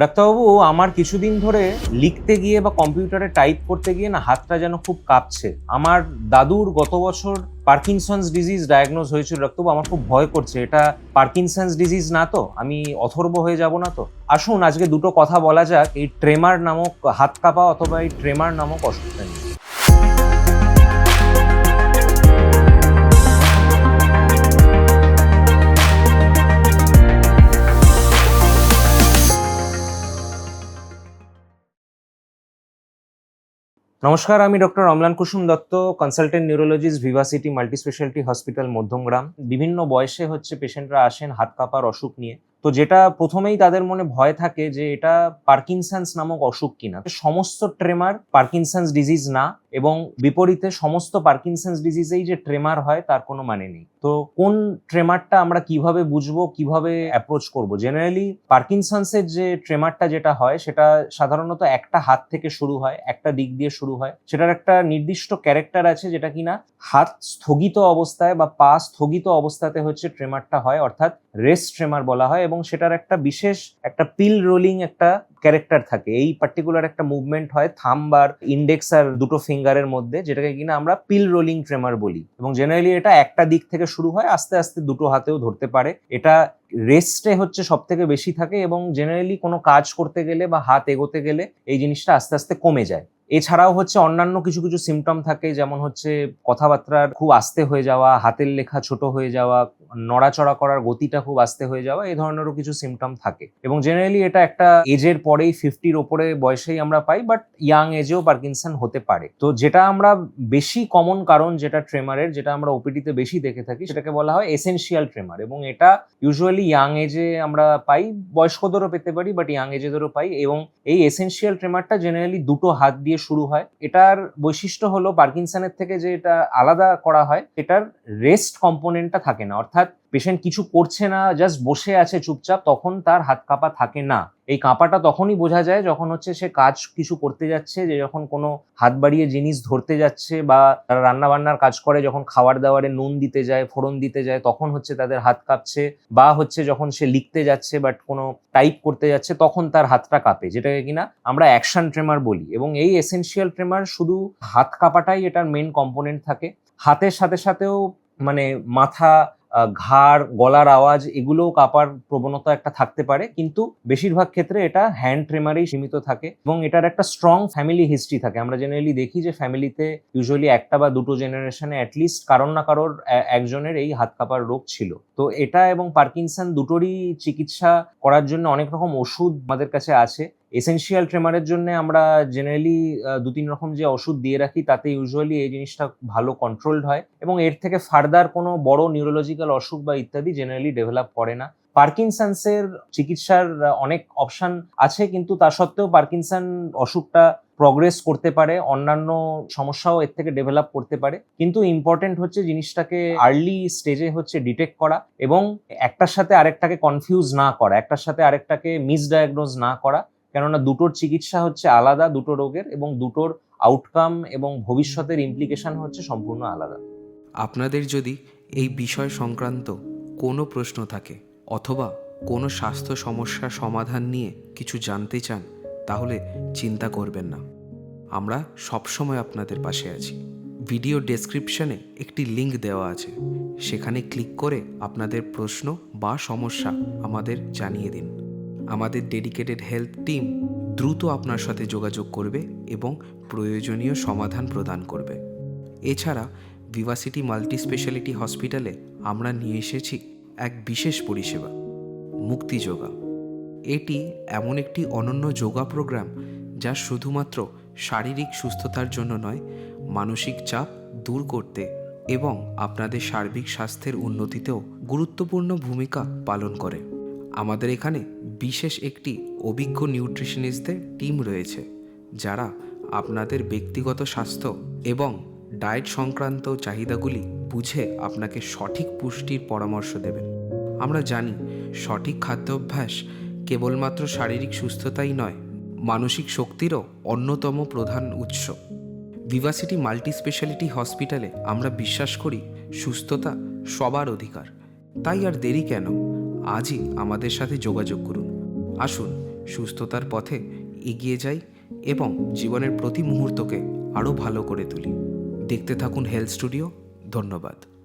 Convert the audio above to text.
ডাক্তারবাবু, আমার কিছুদিন ধরে লিখতে গিয়ে বা কম্পিউটারে টাইপ করতে গিয়ে না হাতটা যেন খুব কাঁপছে। আমার দাদুর গত বছর পার্কিনসন্স ডিজিজ ডায়াগনোজ হয়েছিল। ডাক্তারবাবু, আমার খুব ভয় করছে। এটা পার্কিনসন্স ডিজিজ না তো? আমি অথর্ব হয়ে যাব না তো? আসুন, আজকে দুটো কথা বলা যাক। এই ট্রেমার নামক হাত কাঁপা অথবা এই ট্রেমার নামক অসুখটা নিয়ে। নমস্কার, আমি doctor Amlan Kusum Dutta consultant neurologist Vivacity multi speciality hospital Madhyamgram. বিভিন্ন বয়সে হচ্ছে পেশেন্টরা আসেন হাত কাপার অসুখ নিয়ে। তো যেটা প্রথমেই তাদের মনে ভয় থাকে যে এটা পার্কিনসন্স নামক অসুখ কিনা। সমস্ত ট্রেমার পার্কিনসন্স ডিজিজ না এবং বিপরীতে সমস্ত পার্কিনসন্স ডিজিজেই যে ট্রেমার হয় তার কোনো মানে নেই। তো কোন ট্রেমারটা আমরা কীভাবে বুঝব, কীভাবে অ্যাপ্রোচ করব? জেনারেলি পার্কিনসন্সের যে ট্রেমারটা যেটা হয় সেটা সাধারণত একটা হাত থেকে শুরু হয়, একটা দিক দিয়ে শুরু হয়। সেটার একটা নির্দিষ্ট ক্যারেক্টার আছে যেটা কিনা হাত স্থগিত অবস্থায় বা পা স্থগিত অবস্থাতে হচ্ছে ট্রেমারটা হয়। অর্থাৎ রেস্ট ট্রেমার বলা হয় এবং সেটার একটা বিশেষ একটা পিল রোলিং একটা ক্যারেক্টার থাকে। এই পার্টিকুলার একটা মুভমেন্ট হয় থাম্ব আর ইন্ডেক্স আর দুটো ফিঙ্গারের মধ্যে, যেটাকে কিনা আমরা পিল রোলিং ট্রেমার বলি। এবং জেনারেলি এটা একটা দিক থেকে শুরু হয়, আস্তে আস্তে দুটো হাতেও ধরতে পারে। এটা রেস্টে হচ্ছে সব থেকে বেশি থাকে এবং জেনারেলি কোনো কাজ করতে গেলে বা হাত এগোতে গেলে এই জিনিসটা আস্তে আস্তে কমে যায়। এছাড়াও হচ্ছে অন্যান্য কিছু কিছু সিমটম থাকে, যেমন হচ্ছে কথাবার্তার খুব আস্তে হয়ে যাওয়া, হাতের লেখা ছোট হয়ে যাওয়া, নড়াচড়া করার গতিটা খুব আস্তে হয়ে যাওয়া, এই ধরনেরও কিছু সিমটম থাকে। এবং জেনারেলি এটা একটা এজের পরেই ফিফটির ওপরে বয়সেই আমরা পাই বাট ইয়াং এজেও পার্কিনসন হতে পারে। তো যেটা আমরা বেশি কমন কারণ যেটা ট্রেমারের যেটা আমরা ওপিডিতে বেশি দেখে থাকি, সেটাকে বলা হয় এসেনশিয়াল ট্রেমার এবং এটা ইউজুয়ালি ইয়াং এজে আমরা পাই, বয়স্কদেরও পেতে পারি বাট ইয়াং এজেদেরও পাই। এবং এই এসেনশিয়াল ট্রেমারটা জেনারেলি দুটো হাত দিয়ে শুরু হয়। এটার বৈশিষ্ট্য হলো পার্কিনসনের থেকে যে এটা আলাদা করা হয়, এটার রেস্ট কম্পোনেন্টটা থাকে না। অর্থাৎ পেশেন্ট কিছু করছে না জাস্ট বসে আছে চুপচাপ, তখন তার হাত কাঁপা থাকে না। এই কাঁপাটা তখনই বোঝা যায় যখন হচ্ছে সে কাজ কিছু করতে যাচ্ছে, যে যখন কোনো হাত বাড়িয়ে জিনিস ধরতে যাচ্ছে বা তারা রান্না বান্নার কাজ করে, যখন খাবার দাবারে নুন দিতে যায়, ফোড়ন দিতে যায়, তখন হচ্ছে তাদের হাত কাঁপছে বা হচ্ছে যখন সে লিখতে যাচ্ছে বাট কোনো টাইপ করতে যাচ্ছে, তখন তার হাতটা কাঁপে, যেটাকে কিনা আমরা অ্যাকশন ট্রেমার বলি। এবং এই এসেনশিয়াল ট্রেমার শুধু হাত কাঁপাটাই এটার মেন কম্পোনেন্ট থাকে। হাতের সাথে সাথেও মানে মাথা ঘাড়, গলার আওয়াজ, এগুলোও কাঁপার প্রবণতা একটা থাকতে পারে, কিন্তু বেশিরভাগ ক্ষেত্রে এটা হ্যান্ড ট্রেমারেই সীমিত থাকে এবং এটার একটা স্ট্রং ফ্যামিলি হিস্ট্রি থাকে। আমরা জেনারেলি দেখি যে ফ্যামিলিতে ইউজুয়ালি একটা বা দুটো জেনারেশনে অ্যাটলিস্ট কারোর না কারোর একজনের এই হাত কাঁপার রোগ ছিল। তো এটা এবং পার্কিনসন দুটোরই চিকিৎসা করার জন্য অনেক রকম ওষুধ আমাদের কাছে আছে। এসেনশিয়াল ট্রেমারের জন্য আমরা জেনারেলি দু তিন রকম যে ওষুধ দিয়ে রাখি, তাতে ইউজুয়ালি এই জিনিসটা ভালো কন্ট্রোলড হয় এবং এর থেকে ফার্দার কোনো বড় নিউরোলজিক্যাল অসুখ বা ইত্যাদি জেনারেলি ডেভেলপ করে না। পার্কিনসন্সের চিকিৎসার অনেক অপশান আছে, কিন্তু তা সত্ত্বেও পার্কিনসন অসুখটা প্রগ্রেস করতে পারে, অন্যান্য সমস্যাও এর থেকে ডেভেলপ করতে পারে। কিন্তু ইম্পর্টেন্ট হচ্ছে জিনিসটাকে আর্লি স্টেজে হচ্ছে ডিটেক্ট করা এবং একটার সাথে আরেকটাকে কনফিউজ না করা, একটার সাথে আরেকটাকে মিসডায়াগনোজ না করা। কেননা দুটোর চিকিৎসা হচ্ছে আলাদা, দুটো রোগের এবং দুটোর আউটকাম এবং ভবিষ্যতের ইমপ্লিকেশন হচ্ছে সম্পূর্ণ আলাদা। আপনাদের যদি এই বিষয় সংক্রান্ত কোনো প্রশ্ন থাকে অথবা কোনো স্বাস্থ্য সমস্যার সমাধান নিয়ে কিছু জানতে চান, তাহলে চিন্তা করবেন না। আমরা সবসময় আপনাদের পাশে আছি। ভিডিও ডেসক্রিপশনে একটি লিংক দেওয়া আছে। সেখানে ক্লিক করে আপনাদের প্রশ্ন বা সমস্যা আমাদের জানিয়ে দিন। আমাদের ডেডিকেটেড হেলথ টিম দ্রুত আপনার সাথে যোগাযোগ করবে এবং প্রয়োজনীয় সমাধান প্রদান করবে। এছাড়া ভিভাসিটি মাল্টি স্পেশালিটি হসপিটালে আমরা নিয়ে এসেছি এক বিশেষ পরিষেবা, মুক্তি যোগা। এটি এমন একটি অনন্য যোগা প্রোগ্রাম যা শুধুমাত্র শারীরিক সুস্থতার জন্য নয়, মানসিক চাপ দূর করতে এবং আপনাদের সার্বিক স্বাস্থ্যের উন্নতিতেও গুরুত্বপূর্ণ ভূমিকা পালন করে। আমাদের এখানে বিশেষ একটি অভিজ্ঞ নিউট্রিশনিস্টদের টিম রয়েছে, যারা আপনাদের ব্যক্তিগত স্বাস্থ্য এবং ডায়েট সংক্রান্ত চাহিদাগুলি বুঝে আপনাকে সঠিক পুষ্টির পরামর্শ দেবেন। আমরা জানি, সঠিক খাদ্যাভ্যাস কেবলমাত্র শারীরিক সুস্থতাই নয়, মানসিক শক্তিরও অন্যতম প্রধান উৎস। ভিভাসিটি মাল্টি স্পেশালিটি হসপিটালে আমরা বিশ্বাস করি, সুস্থতা সবার অধিকার। তাই আর দেরি কেন? আজই আমাদের সাথে যোগাযোগ করুন। আসুন, সুস্থতার পথে এগিয়ে যাই এবং জীবনের প্রতি মুহূর্তকে আরও ভালো করে তুলি। দেখতে থাকুন হেলথ স্টুডিও, ধন্যবাদ।